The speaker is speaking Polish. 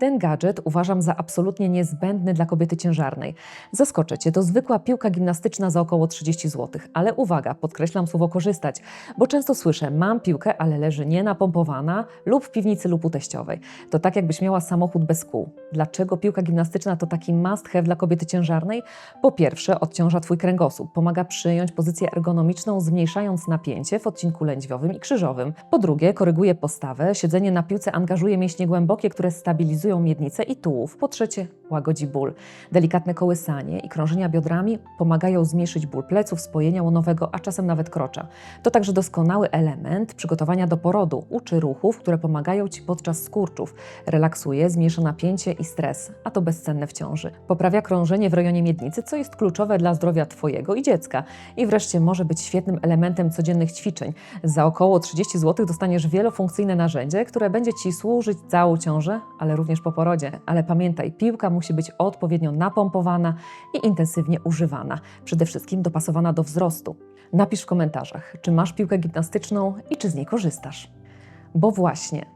Ten gadżet uważam za absolutnie niezbędny dla kobiety ciężarnej. Zaskoczę Cię, to zwykła piłka gimnastyczna za około 30 zł. Ale uwaga, podkreślam słowo korzystać, bo często słyszę, mam piłkę, ale leży nienapompowana lub w piwnicy lub u teściowej. To tak jakbyś miała samochód bez kół. Dlaczego piłka gimnastyczna to taki must have dla kobiety ciężarnej? Po pierwsze, odciąża Twój kręgosłup, pomaga przyjąć pozycję ergonomiczną, zmniejszając napięcie w odcinku lędźwiowym i krzyżowym. Po drugie, koryguje postawę, siedzenie na piłce angażuje mięśnie głębokie, które stabilizują miednicę i tułów. Po trzecie, łagodzi ból. Delikatne kołysanie i krążenia biodrami pomagają zmniejszyć ból pleców, spojenia łonowego, a czasem nawet krocza. To także doskonały element przygotowania do porodu. Uczy ruchów, które pomagają Ci podczas skurczów. Relaksuje, zmniejsza napięcie i stres, a to bezcenne w ciąży. Poprawia krążenie w rejonie miednicy, co jest kluczowe dla zdrowia Twojego i dziecka. I wreszcie może być świetnym elementem codziennych ćwiczeń. Za około 30 zł dostaniesz wielofunkcyjne narzędzie, które będzie Ci służyć całą ciążę, ale również po porodzie. Ale pamiętaj, piłka musi być odpowiednio napompowana i intensywnie używana. Przede wszystkim dopasowana do wzrostu. Napisz w komentarzach, czy masz piłkę gimnastyczną i czy z niej korzystasz. Bo właśnie